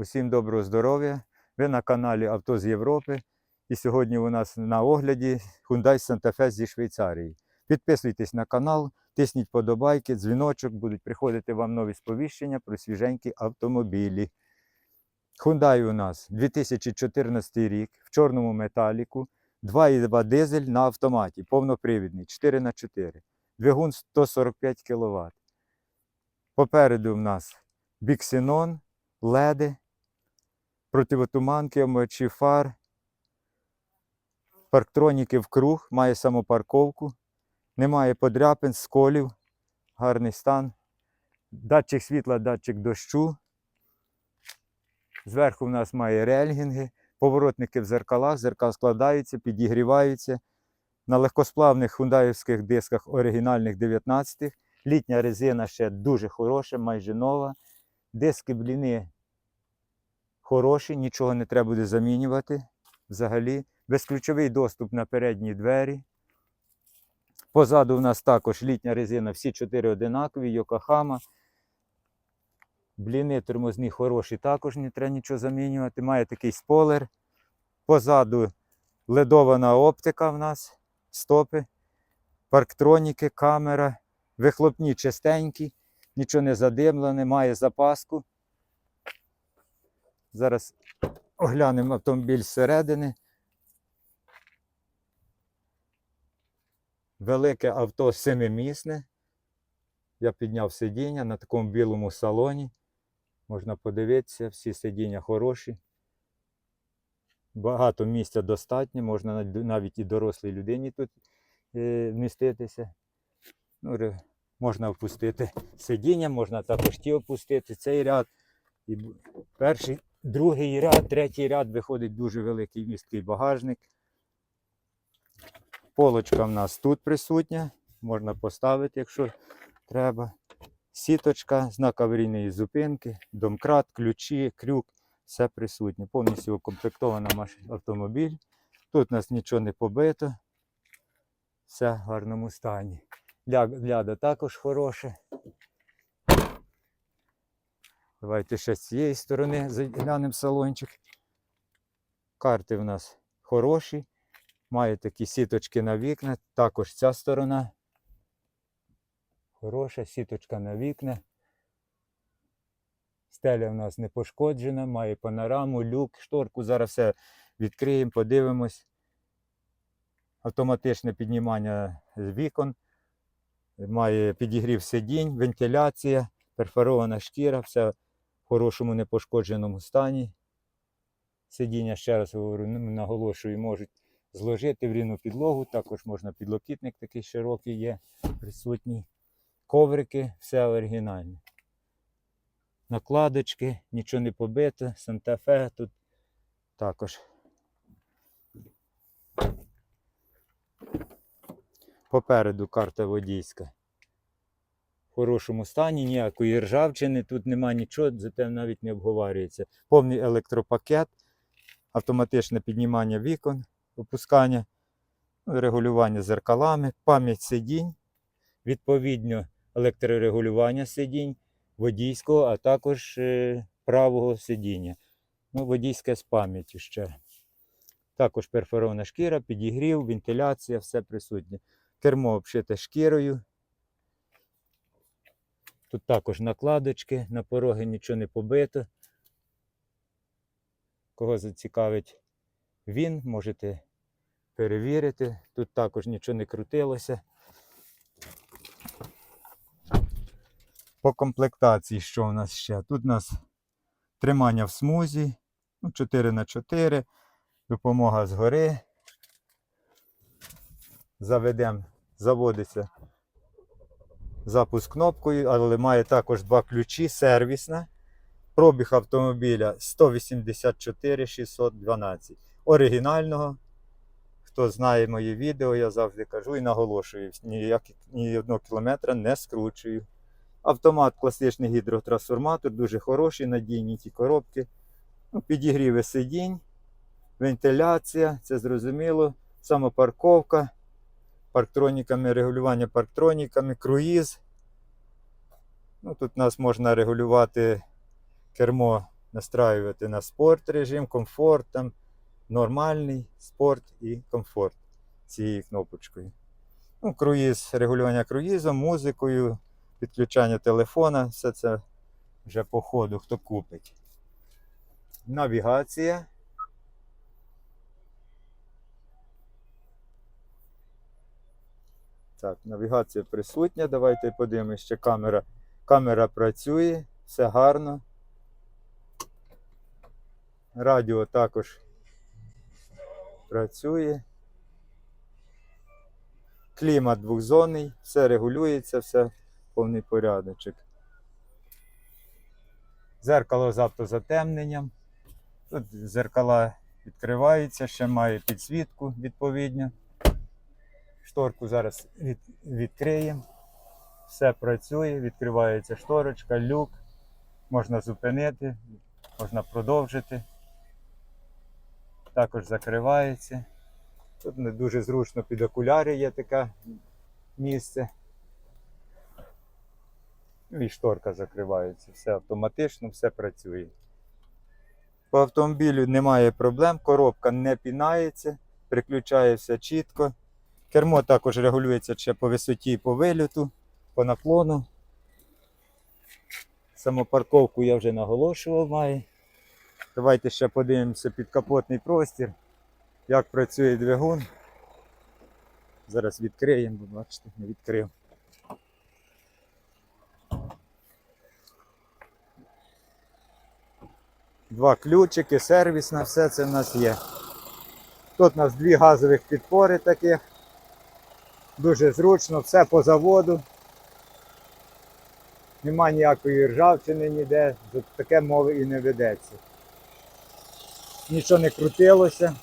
Усім доброго здоров'я. Ви на каналі Авто з Європи. І сьогодні у нас на огляді Hyundai Santa Fe зі Швейцарії. Підписуйтесь на канал, тисніть подобайки, дзвіночок, будуть приходити вам нові сповіщення про свіженькі автомобілі. Hyundai у нас 2014 рік в чорному металіку, 2,2 дизель на автоматі, повнопривідний, 4х4, двигун 145 кВт. Попереду в нас біксенон, леди, противотуманки, омивачі фар, парктроніки в круг, має самопарковку, немає подряпин, сколів, гарний стан. Датчик світла, датчик дощу. Зверху в нас має рельгінги, поворотники в зеркалах, зеркала складаються, підігріваються. На легкосплавних хундаївських дисках оригінальних 19-х. Літня резина ще дуже хороша, майже нова. Диски бліни хороші, нічого не треба буде замінювати взагалі. Безключовий доступ на передні двері. Позаду в нас також літня резина, всі чотири одинакові, Йокохама. Бліни тормозні хороші, також не треба нічого замінювати. Має такий спойлер. Позаду ледована оптика в нас, стопи, парктроніки, камера, вихлопні чистенькі, нічого не задимлене, має запаску. Зараз оглянемо автомобіль зсередини. Велике авто семимісне. Я підняв сидіння на такому білому салоні. Можна подивитися, всі сидіння хороші. Багато місця достатньо, можна навіть і дорослій людині тут е, вміститися. Ну, можна впустити сидіння, можна також ті опустити. Цей ряд. І перший, другий ряд, третій ряд виходить дуже великий місткий багажник. Полочка в нас тут присутня, можна поставити, якщо треба. Сіточка, знак аварійної зупинки, домкрат, ключі, крюк, все присутнє. Повністю укомплектована автомобіль. Тут у нас нічого не побито. Все в гарному стані. Ляда також хороше. Давайте ще з цієї сторони заглянемо салончик. Карти в нас хороші. Має такі сіточки на вікна. Також ця сторона. Хороша сіточка на вікна. Стеля в нас не пошкоджена, має панораму, люк, шторку. Зараз все відкриємо, подивимось. Автоматичне піднімання вікон. Має підігрів сидінь, вентиляція, перфорована шкіра, все хорошому непошкодженому стані. Сидіння, ще раз говорю, наголошую, можуть зложити в рівну підлогу. Також можна підлокітник такий широкий є присутній. Коврики, все оригінальне. Накладочки, нічого не побито, Санта-Фе тут також. Попереду карта водійська. Хорошому стані, ніякої ржавчини, тут нема нічого, зате навіть не обговорюється. Повний електропакет, автоматичне піднімання вікон, опускання, регулювання зеркалами, пам'ять сидінь, відповідно електрорегулювання сидінь, водійського, а також е, правого сидіння. Ну, водійське з пам'яттю ще. Також перфорована шкіра, підігрів, вентиляція, все присутнє. Кермо обшите шкірою. Тут також накладочки, на пороги нічого не побито. Кого зацікавить він, можете перевірити. Тут також нічого не крутилося. По комплектації, що у нас ще? Тут у нас тримання в смузі, ну, 4х4, допомога згори. Заведемо, заводиться запуск кнопкою, але має також два ключі, сервісна. Пробіг автомобіля 184 612. Оригінального. Хто знає мої відео, я завжди кажу і наголошую, ніяк, ні одного кілометра не скручую. Автомат класичний гідротрансформатор, дуже хороший, надійні ті коробки. Ну, підігріви сидінь, вентиляція, це зрозуміло, самопарковка, парктроніками, регулювання парктроніками, круїз. Ну, тут нас можна регулювати кермо настраювати на спорт режим, комфорт, там, нормальний спорт і комфорт цією кнопочкою. Ну, круїз, регулювання круїзом, музикою, підключання телефона, все це вже по ходу, хто купить. Навігація. Так, навігація присутня. Давайте подивимося, ще камера. Камера працює, все гарно. Радіо також працює. Клімат двохзонний, все регулюється, все повний порядочок. Зеркало з автозатемненням. Тут зеркала відкриваються, ще має підсвітку відповідно. Шторку зараз від, відкриємо. Все працює, відкривається шторочка, люк. Можна зупинити, можна продовжити. Також закривається. Тут не дуже зручно під окуляри є таке місце. І шторка закривається. Все автоматично, все працює. По автомобілю немає проблем, коробка не пінається, приключає все чітко. Кермо також регулюється ще по висоті по вильоту, по наклону. Самопарковку я вже наголошував має. Давайте ще подивимося підкапотний простір, як працює двигун. Зараз відкриємо, бо бачите, не відкрив. Два ключики, сервісна, все це в нас є. Тут у нас дві газових підпори таких. Дуже зручно, все по заводу. Нема ніякої ржавчини ніде, за таке мови і не ведеться. Нічого не крутилося.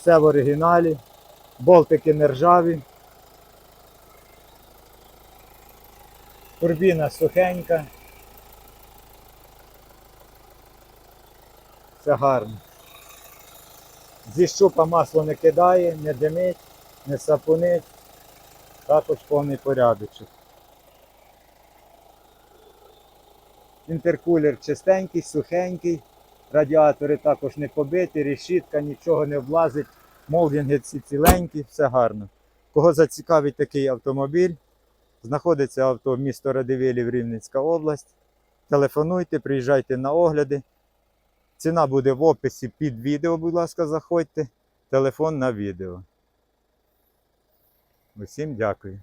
Все в оригіналі. Болтики не ржаві. Турбіна сухенька. Все гарно. Зі щупа масло не кидає, не димить, не сапунить. Також повний порядочок. Інтеркулер чистенький, сухенький. Радіатори також не побиті, решітка, нічого не влазить. Молдинги ці ціленькі, все гарно. Кого зацікавить такий автомобіль, знаходиться авто в місто Радивилів, Рівненська область. Телефонуйте, приїжджайте на огляди. Ціна буде в описі під відео, будь ласка, заходьте. Телефон на відео. Усім дякую.